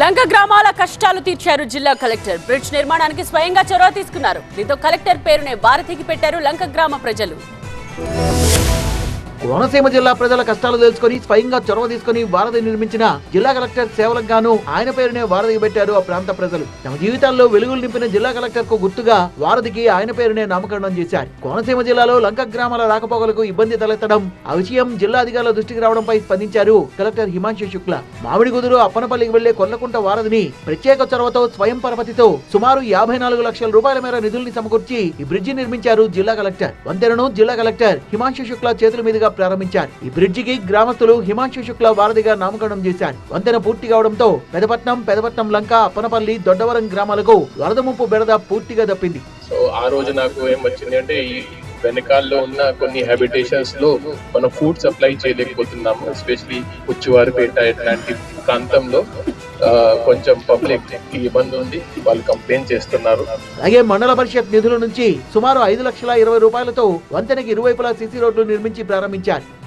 లంక గ్రామాల కష్టాలు తీర్చారు జిల్లా కలెక్టర్. బ్రిడ్జ్ నిర్మాణానికి స్వయంగా చొరవ తీసుకున్నారు. దీంతో కలెక్టర్ పేరునే భారతికి పెట్టారు లంక గ్రామ ప్రజలు. కోనసీమ జిల్లా ప్రజల కష్టాలు తెలుసుకుని స్వయంగా చొరవ తీసుకుని వారధి నిర్మించిన జిల్లా కలెక్టర్ సేవలకు గాను ఆయన పేరునే వారధికి పెట్టారు ఆ ప్రాంత ప్రజలు. తమ జీవితాల్లో వెలుగులు నింపిన జిల్లా కలెక్టర్కు గుర్తుగా వారధికి ఆయన పేరునే నామకరణం చేశారు. కోనసీమ జిల్లాలో లంక గ్రామాల రాకపోకలకు ఇబ్బంది తలెత్తడం ఆ విషయం జిల్లా అధికారుల దృష్టికి రావడంపై స్పందించారు కలెక్టర్ హిమాంశు శుక్ల. మామిడి కుదురు అప్పనపల్లికి వెళ్ళే కొల్లకుంట వారధిని ప్రత్యేక చొరవతో స్వయం పరపతితో సుమారు యాభై నాలుగు లక్షల రూపాయల మేర నిధుల్ని సమకూర్చి ఈ బ్రిడ్జి నిర్మించారు జిల్లా కలెక్టర్. వంతెనను జిల్లా కలెక్టర్ హిమాంశు శుక్ల చేతుల మీదుగా ప్రారంభించారు. ఈ బ్రిడ్జికి గ్రామస్తులు హిమాంశు శుక్ల వారధిగా నామకరణం చేశారు. వంతెన పూర్తి కావడంతో పెదపట్నం పెదపట్నం లంక అప్పనపల్లి దొడ్డవరం గ్రామాలకు వరద ముప్పు బెడద పూర్తిగా తప్పింది సో ఆ రోజు నాకు ఏం వచ్చింది అంటే ఈ వెనకాల్లో ఉన్న కొన్ని హ్యాబిటేషన్స్లో మనం ఫుడ్ సప్లై చేయలేకపోతున్నాము ఎస్పెషలీ ఉచ్చివారిపేట ఇట్లాంటి ప్రాంతంలో. కొంచెం పబ్లిక్ ఇబ్బంది ఉంది. వాళ్ళు కంప్లైంట్ చేస్తున్నారు. అలాగే మండల పరిషత్ నిధుల నుంచి సుమారు ఐదు లక్షల ఇరవై రూపాయలతో వంతెనకి ఇరువైపులా సీసీ రోడ్లు నిర్మించి ప్రారంభించారు.